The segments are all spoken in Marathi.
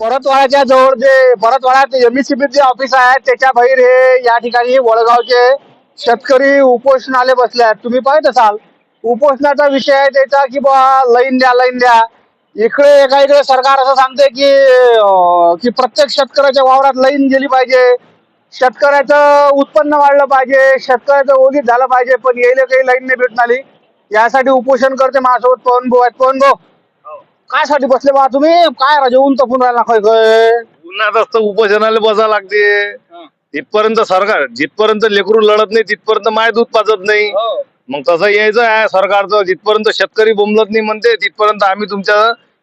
परतवाड्याच्या जवळ जे परतवाड्यात एमईसीबी जे ऑफिस आहे त्याच्या बाहेर हे या ठिकाणी वडगावचे शेतकरी उपोषणाले बसले आहेत. तुम्ही पाहत असाल उपोषणाचा विषय आहे त्याचा की बा लाईन द्या लाईन द्या. इकडे एका इकडे सरकार असं सांगते की की प्रत्येक शेतकऱ्याच्या वावरात लाईन गेली पाहिजे. शेतकऱ्याचं उत्पन्न वाढलं पाहिजे शेतकऱ्याचं ओलीत झालं पाहिजे पण यायला काही लाईन नाही भेटणारी. आली यासाठी उपोषण करते माझ्यासोबत पवन भाऊ आहेत. पवन भाऊ काय साठी बसले बा तुम्ही? काय राजा ऊन तपून राहिला खय खय उन्हात असतं उपोषणाला बसा लागते. तिथपर्यंत सरकार जिथपर्यंत लेकरू लढत नाही तिथपर्यंत माय दूध पाजत नाही. मग तसं यायचं आहे सरकारचं. जिथपर्यंत शेतकरी बोंबलत नाही म्हणते तिथपर्यंत आम्ही तुमच्या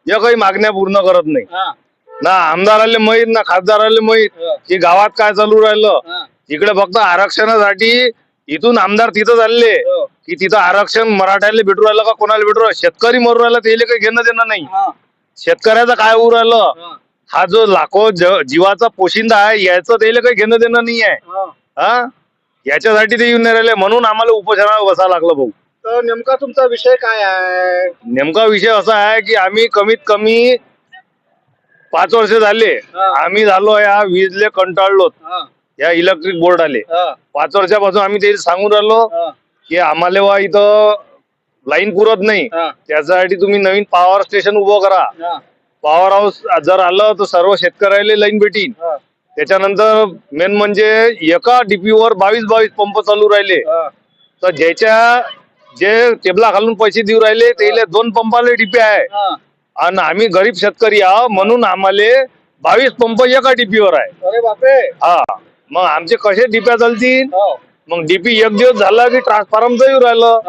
एकही मागण्या पूर्ण करत नाही. ना आमदाराले माहीत ना खासदाराले माहीत की गावात काय चालू राहिलं. इकडे फक्त आरक्षणासाठी इथून आमदार तिथं चालले. की तिथं आरक्षण मराठ्याला भेटू राहिलं का कोणाला भेटू राहिलं? शेतकरी मरू राहिला त्याला काही घेणं देणं नाही. शेतकऱ्याचं काय होऊ राहिलं? हा. जो लाखो जीवाचा पोशिंदा आहे याचं त्याला काही घेणं देणं नाही आहे. हा. याच्यासाठी ते येऊन नाही राहिले. म्हणून आम्हाला उपोषणावर बसावं लागलं भाऊ. तर नेमका तुमचा विषय काय आहे? नेमका विषय असा आहे की आम्ही कमीत कमी पाच वर्ष झाले. आम्ही झालो या वीजले कंटाळलो या इलेक्ट्रिक बोर्ड आले पाच वर्षापासून आम्ही ते सांगून राहिलो. की आम्हाला वा इथं लाईन पुरत नाही. त्याच्यासाठी तुम्ही नवीन पॉवर स्टेशन उभं करा. पॉवर हाऊस जर आलं तर सर्व शेतकऱ्याला लाईन भेटीन. त्याच्यानंतर मेन म्हणजे एका DP वर बावीस बावीस पंप चालू राहिले. तर ज्याच्या जे टेबला घालून पैसे देऊ राहिले त्याला दोन पंपाले डीपी आहे. आणि आम्ही गरीब शेतकरी आहो म्हणून आम्हाला बावीस पंप एका DP वर आहे. अरे बापरे. हा. मग आमचे कसे डिप्या चालतील? मग डीपी एक दिवस झाला की ट्रान्सफॉर्मचं येऊ राहिलं.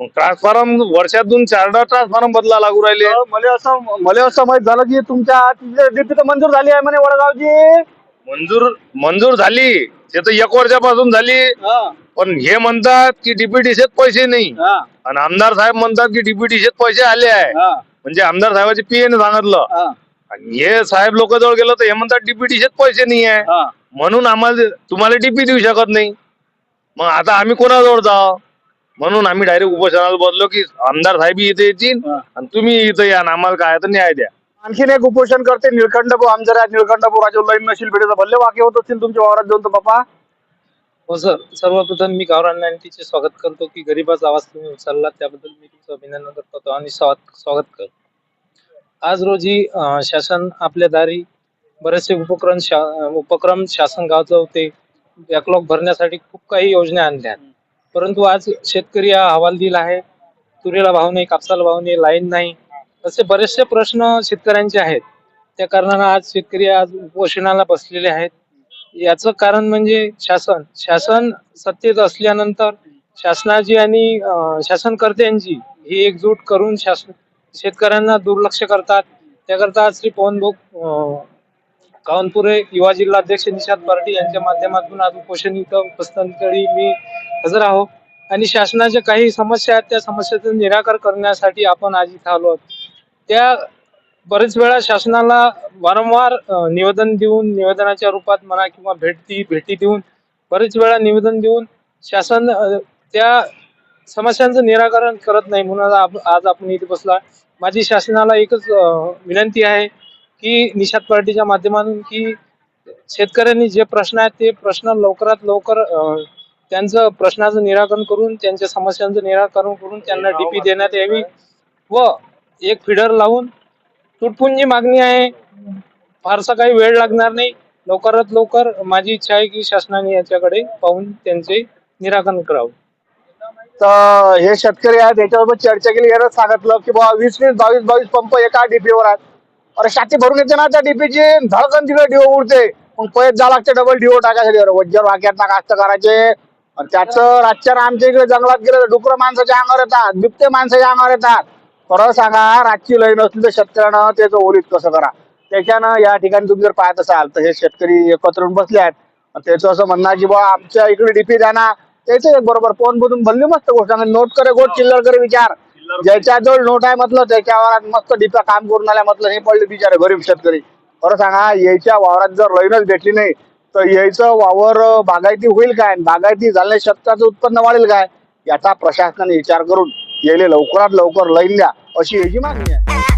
मग ट्रान्सफॉर्म वर्षातून चारदा ट्रान्सफॉर्म बदला लागू राहिले. मला असं मला असं माहीत झालं की तुमच्या डीपी तर मंजूर झाली आहे म्हणे वडगावची. मंजूर मंजूर झाली. ते तर एक वर्षापासून झाली. पण हे म्हणतात की डीपीटीसीत पैसे नाही. आणि आमदार साहेब म्हणतात की डीपीटीसीत पैसे आले आहे. म्हणजे आमदार साहेबाचे पीए ने सांगितलं. आणि हे साहेब लोक जवळ गेलो तर हे म्हणतात डीपीटीसीत पैसे नाही आहे. म्हणून आम्हाला तुम्हाला डीपी देऊ शकत नाही. मग आता आम्ही कोणाजवळ जाव? म्हणून आम्ही डायरेक्ट उपोषणाला बदलो की आमदार साहेब इथे येतील आणि तुम्ही इथं या आणि आम्हाला काय तर न्याय द्या. आणखीन एक उपोषण करते निळकंठ भाऊ आमदार आहेत निळकंठ भाऊ राजू लाईन नशील भेटेचा भल्ले वाक्य होत असतील तुमच्या वावरात जाऊन तर बापा. हो सर सर्वप्रथम मी गावरान नाईन्टीचे स्वागत करतो की गरीबाचा आवाज तुम्ही उचलला त्याबद्दल मी तुमचं अभिनंदन करतो आणि स्वागत स्वागत करतो. आज रोजी शासन आपल्या दारी बरेचसे उपक्रम शा उपक्रम शासन गाजवते बॅकलॉग भरण्यासाठी खूप काही योजना आणल्या परंतु आज शेतकरी हा हवालदिल आहे. तुरीला भाव नाही कापसाला भाव नाही लाईन नाही. असे बरेचसे प्रश्न शेतकऱ्यांचे आहेत. त्या कारणानं आज शेतकरी आज उपोषणाला बसलेले आहेत. याचं कारण म्हणजे शासन. शासन सत्तेत असल्यानंतर शासनाची आणि शासनकर्त्यांची ही एकजूट करून शासन शेतकऱ्यांना दुर्लक्ष करतात. त्याकरता आज श्री पवन कावनपुरे युवा जिल्हा अध्यक्ष निषाद पार्टी यांच्या माध्यमातून आज उपोषण इथं उपस्थानासाठी मी हजर आहो आणि शासनाच्या काही समस्या आहेत त्या समस्याचं निराकार करण्यासाठी आपण आज इथं आलो आहोत. त्या बरेच वेळा शासनाला वारंवार निवेदन देऊन निवेदनाच्या रूपात म्हणा किंवा भेटी भेटी देऊन बरेच वेळा निवेदन देऊन शासन त्या समस्यांचं निराकरण करत नाही म्हणून आज आज आपण इथे बसला माझी शासनाला एकच विनंती आहे की निषाद पार्टीच्या माध्यमातून की शेतकऱ्यांनी जे प्रश्न आहेत ते प्रश्न लवकरात लवकर त्यांचं प्रश्नाचं निराकरण करून त्यांच्या समस्यांचं निराकरण करून त्यांना डीपी देण्यात यावी व एक फिडर लावून तुटपुंजी जी मागणी आहे. फारसा काही वेळ लागणार नाही. लवकरात लवकर माझी इच्छा आहे की शासनाने याच्याकडे पाहून त्यांचे निराकरण करावं. तर हे शेतकरी आहेत याच्याबरोबर चर्चा केली. यानं सांगितलं की बाबा वीस वीस बावीस बावीस पंप एका डीपीवर आहेत. अरे शाती भरून येते ना त्या डीपीची. धडकन तिकडे डिओ उडते. मग पैत जा लागते डबल डिओ टाकायसाठी. वज्जर वाक्यात ना कास्त करायचे. आणि त्याचं रातच्या आमच्या इकडे जंगलात गेलं तर डुकर माणसाच्या अंगावर येतात. बिबटे माणसाच्या अंगावर येतात. खरं सांगा रातची लय नसली तर शेतकऱ्यानं त्याचं ओलीत कसं करा? त्याच्यानं या ठिकाणी तुम्ही जर पाहत असाल तर हे शेतकरी एकत्र येऊन बसले आहेत. त्याचं असं म्हणणं की बा आमच्या इकडे डीपी द्या ना. त्याचं एक बरोबर. फोन बघून भल्ली मस्त गोष्ट. नोट करे गोट चिल्लर करे विचार. ज्याच्याजवळ नोट आहे म्हटलं त्याच्यावर मस्त डिप्या काम करून आल्या म्हटलं हे पडले बिचारे गरीब शेतकरी. खरं सांगा यायच्या वावरात जर लईनच भेटली नाही तर यायचं वावर बागायती होईल काय? बागायती झाल्याने शेतकऱ्याचं उत्पन्न वाढेल काय? याचा प्रशासनाने विचार करून यायले लवकरात लवकर लईन द्या. अशी याची मागणी आहे.